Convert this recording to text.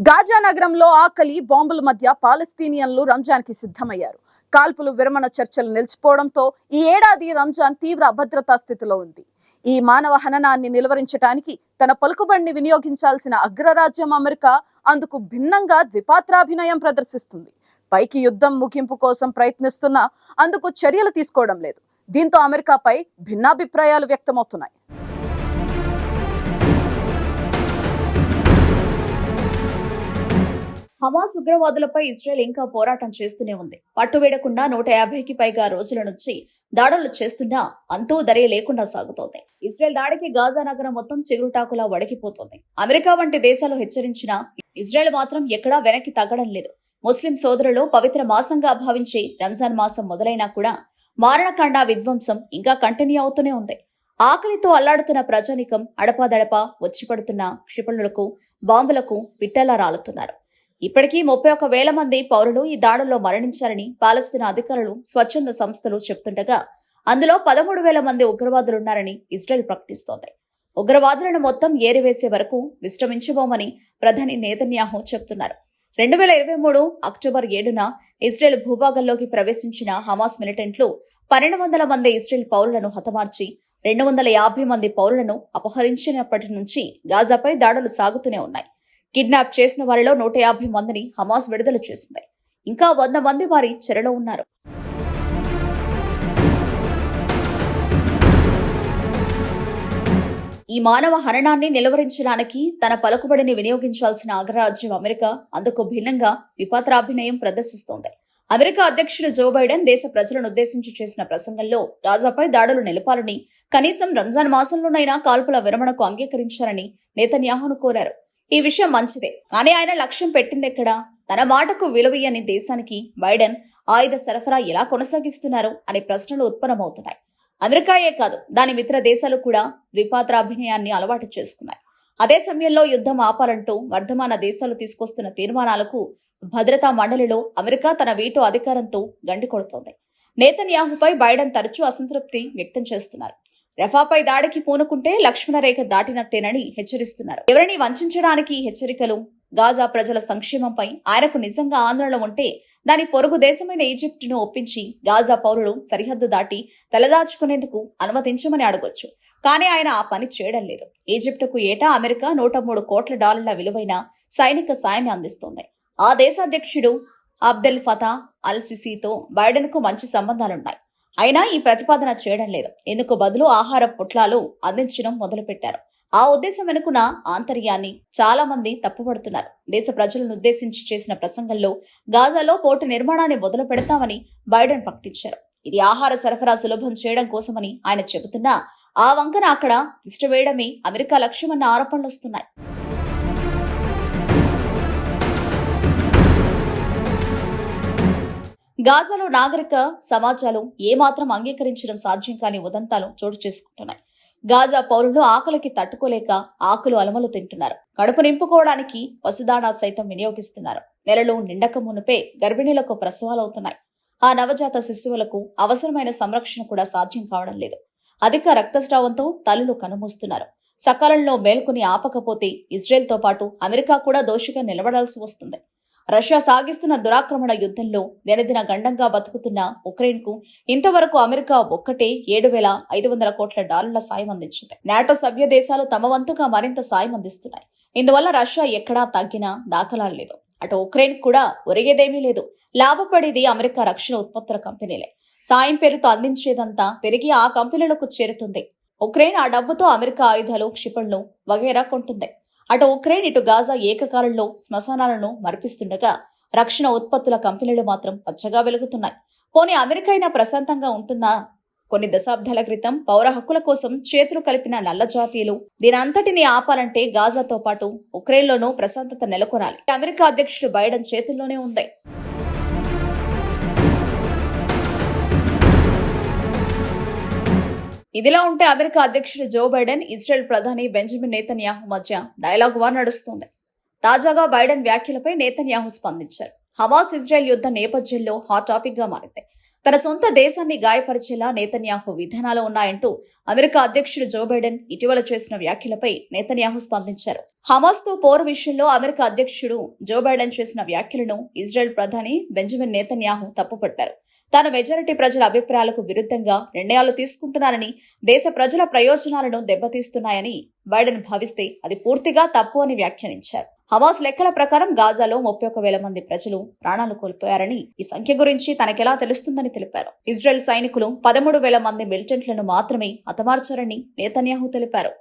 Gaza నగరంలో ఆకలి బాంబుల మధ్య పాలస్తీనియన్లు రంజాన్కి సిద్ధమయ్యారు. కాల్పులు విరమణ చర్చలు నిలిచిపోవడంతో ఈ ఏడాది రంజాన్ తీవ్ర అభద్రతా స్థితిలో ఉంది. ఈ మానవ హననాన్ని నిలువరించడానికి తన పలుకుబడిని వినియోగించాల్సిన అగ్రరాజ్యం అమెరికా అందుకు భిన్నంగా ద్విపాత్రాభినయం ప్రదర్శిస్తుంది. పైకి యుద్ధం ముగింపు కోసం ప్రయత్నిస్తున్నా అందుకు చర్యలు తీసుకోవడం లేదు. దీంతో అమెరికాపై భిన్నాభిప్రాయాలు వ్యక్తమవుతున్నాయి. హమాస్ ఉగ్రవాదులపై ఇజ్రాయెల్ ఇంకా పోరాటం చేస్తూనే ఉంది. పట్టువేడకుండా నూట యాభైకి పైగా రోజుల నుంచి దాడులు చేస్తున్నా అంతూ దరే లేకుండా సాగుతోంది. ఇజ్రాయెల్ దాడికి గాజా నగరం మొత్తం చిగురుటాకులా వడికిపోతోంది. అమెరికా వంటి దేశాలు హెచ్చరించినా ఇజ్రాయెల్ మాత్రం ఎక్కడా వెనక్కి తగ్గడం లేదు. ముస్లిం సోదరులు పవిత్ర మాసంగా భావించి రంజాన్ మాసం మొదలైనా కూడా మారణకాండ విధ్వంసం ఇంకా కంటిన్యూ అవుతూనే ఉంది. ఆకలితో అల్లాడుతున్న ప్రజానికం అడపాదడపా వచ్చిపడుతున్న క్షిపణులకు బాంబులకు పిట్టలా రాలుతున్నారు. ఇప్పటికీ ముప్పై ఒక వేల మంది పౌరులు ఈ దాడుల్లో మరణించారని పాలస్తీనా అధికారులు స్వచ్ఛంద సంస్థలు చెబుతుండగా అందులో పదమూడు వేల మంది ఉగ్రవాదులున్నారని ఇజ్రాయెల్ ప్రకటిస్తోంది. ఉగ్రవాదులను మొత్తం ఏరివేసే వరకు విశ్రమించబోమని ప్రధాని నేతన్యాహు చెబుతున్నారు. రెండు వేల ఇరవై మూడు అక్టోబర్ ఏడున ఇజ్రాయెల్ భూభాగంలోకి ప్రవేశించిన హమాస్ మిలిటెంట్లు పన్నెండు వందల మంది ఇజ్రాయెల్ పౌరులను హతమార్చి రెండు వందల యాభై మంది పౌరులను అపహరించినప్పటి నుంచి గాజాపై దాడులు సాగుతూనే ఉన్నాయి. కిడ్నాప్ చేసిన వారిలో నూట యాభై మందిని హమాస్ విడుదల చేసింది. ఇంకా వంద మంది వారి చెరలో ఉన్నారు. ఈ మానవ హరణాన్ని నిలువరించడానికి తన పలుకుబడిని వినియోగించాల్సిన అగ్రరాజ్యం అమెరికా. అందుకు భిన్నంగా విపాత్రాభినయం ప్రదర్శిస్తోంది. అమెరికా అధ్యక్షుడు జో బైడెన్ దేశ ప్రజలను ఉద్దేశించి చేసిన ప్రసంగంలో గాజాపై దాడులు నిలపాలని కనీసం రంజాన్ మాసంలోనైనా కాల్పుల విరమణకు అంగీకరించారని నేతన్యాహును కోరారు. ఈ విషయం మంచిదే. కానీ ఆయన లక్ష్యం పెట్టింది ఎక్కడ? తన మాటకు విలువయ్యని దేశానికి బైడెన్ ఆయుధ సరఫరా ఎలా కొనసాగిస్తున్నారు అనే ప్రశ్నలు ఉత్పన్నమవుతున్నాయి. అమెరికాయే కాదు దాని మిత్ర దేశాలు కూడా ద్విపాత్రాభినయాన్ని అలవాటు చేసుకున్నాయి. అదే సమయంలో యుద్ధం ఆపాలంటూ వర్ధమాన దేశాలు తీసుకొస్తున్న తీర్మానాలకు భద్రతా మండలిలో అమెరికా తన వీటో అధికారంతో గండి కొడుతోంది. నేతన్యాహుపై బైడెన్ తరచూ అసంతృప్తి వ్యక్తం చేస్తున్నారు. రఫాపై దాడికి పూనుకుంటే లక్ష్మణ రేఖ దాటినట్టేనని హెచ్చరిస్తున్నారు. ఎవరిని వంచడానికి హెచ్చరికలు? గాజా ప్రజల సంక్షేమంపై ఆయనకు నిజంగా ఆందోళన ఉంటే దాని పొరుగు దేశమైన ఈజిప్టును ఒప్పించి గాజా పౌరులు సరిహద్దు దాటి తలదాచుకునేందుకు అనుమతించమని అడగొచ్చు. కానీ ఆయన ఆ పని చేయడం లేదు. ఈజిప్టుకు ఏటా అమెరికా నూట మూడు కోట్ల డాలర్ల విలువైన సైనిక సాయాన్ని అందిస్తోంది. ఆ దేశాధ్యక్షుడు అబ్దెల్ ఫతా అల్ సిసితో బైడెన్కు మంచి సంబంధాలున్నాయి. అయినా ఈ ప్రతిపాదన చేయడం లేదు. ఇందుకు బదులు ఆహార పొట్లాలు అందించడం మొదలుపెట్టారు. ఆ ఉద్దేశం వెనుకున్న ఆంతర్యాన్ని చాలా మంది తప్పుపడుతున్నారు. దేశ ప్రజలను ఉద్దేశించి చేసిన ప్రసంగంలో గాజాలో పోర్టు నిర్మాణాన్ని మొదలు పెడతామని బైడెన్ ప్రకటించారు. ఇది ఆహార సరఫరా సులభం చేయడం కోసమని ఆయన చెబుతున్నా ఆ వంకన అక్కడ ఇష్టవేయడమే అమెరికా లక్ష్యమన్న ఆరోపణలు వస్తున్నాయి గాజాలో నాగరిక సమాజాలు ఏమాత్రం అంగీకరించడం సాధ్యం కాని ఉదంతాలు చోటు చేసుకుంటున్నాయి. గాజా పౌరులు ఆకలికి తట్టుకోలేక ఆకులు అలమలు తింటున్నారు. కడుపు నింపుకోవడానికి పశుదాణా సైతం వినియోగిస్తున్నారు. నెలలు నిండక మునుపే గర్భిణీలకు ప్రసవాలవుతున్నాయి. ఆ నవజాత శిశువులకు అవసరమైన సంరక్షణ కూడా సాధ్యం కావడం లేదు. అధిక రక్తస్రావంతో తల్లులు కనుమూస్తున్నారు. సకాలంలో మేల్కొని ఆపకపోతే ఇజ్రాయెల్తో పాటు అమెరికా కూడా దోషిగా నిలబడాల్సి వస్తుంది. రష్యా సాగిస్తున్న దురాక్రమణ యుద్ధంలో దినదిన గండంగా బతుకుతున్న ఉక్రెయిన్కు ఇంతవరకు అమెరికా ఒక్కటే ఏడు వేల ఐదు వందల కోట్ల డాలర్ల సాయం అందించింది. నాటో సభ్య దేశాలు తమ వంతుగా మరింత సాయం అందిస్తున్నాయి. ఇందువల్ల రష్యా ఎక్కడా తగ్గినా దాఖలాలు లేదు. అటు ఉక్రెయిన్ కూడా ఒరిగేదేమీ లేదు. లాభపడేది అమెరికా రక్షణ ఉత్పత్తుల కంపెనీలే. సాయం పేరుతో అందించేదంతా తిరిగి ఆ కంపెనీలకు చేరుతుంది. ఉక్రెయిన్ ఆ డబ్బుతో అమెరికా ఆయుధాలు క్షిపణులు వగైరా కొంటుంది. అటు ఉక్రెయిన్ ఇటు గాజా ఏకకాలంలో శ్మశానాలను మరిపిస్తుండగా రక్షణ ఉత్పత్తుల కంపెనీలు మాత్రం పచ్చగా వెలుగుతున్నాయి. పోనీ అమెరికా అయినా ప్రశాంతంగా ఉంటుందా? కొన్ని దశాబ్దాల క్రితం పౌర హక్కుల కోసం చేతులు కలిపిన నల్ల జాతీయులు దీనంతటిని ఆపాలంటే గాజాతో పాటు ఉక్రెయిన్లోనూ ప్రశాంతత నెలకొనాలి. అమెరికా అధ్యక్షుడు బైడెన్ చేతుల్లోనే ఉంది ఇదిలా ఉంటే అమెరికా అధ్యక్షుడు జో బైడెన్ ఇజ్రాయెల్ ప్రధాని బెంజమిన్ నేతన్యాహు మధ్య డైలాగ్ వార్ నడుస్తుంది. తాజాగా బైడెన్ వ్యాఖ్యలపై నేతన్యాహు స్పందించారు. హమాస్ ఇజ్రాయెల్ యుద్ధ నేపథ్యంలో హాట్ టాపిక్గా మారింది. తన సొంత దేశాన్ని గాయపరిచేలా నేతన్యాహు విధానాలు ఉన్నాయంటూ అమెరికా అధ్యక్షుడు జో బైడెన్ ఇటీవల చేసిన వ్యాఖ్యలపై నేతన్యాహు స్పందించారు. హమాస్తో పోరు విషయంలో అమెరికా అధ్యక్షుడు జో బైడెన్ చేసిన వ్యాఖ్యలను ఇజ్రాయెల్ ప్రధాని బెంజమిన్ నేతన్యాహు తప్పుపట్టారు. తాను మెజారిటీ ప్రజల అభిప్రాయాలకు విరుద్ధంగా నిర్ణయాలు తీసుకుంటున్నానని దేశ ప్రజల ప్రయోజనాలను దెబ్బతీస్తున్నాయని బైడెన్ భావిస్తే అది పూర్తిగా తప్పు అని వ్యాఖ్యానించారు. హమాస్ లెక్కల ప్రకారం గాజాలో ముప్పై ఒక వేల మంది ప్రజలు ప్రాణాలు కోల్పోయారని ఈ సంఖ్య గురించి తనకెలా తెలుస్తుందని తెలిపారు. ఇజ్రాయెల్ సైనికులు పదమూడు వేల మంది మిలిటెంట్లను మాత్రమే హతమార్చారని నేతన్యాహు తెలిపారు.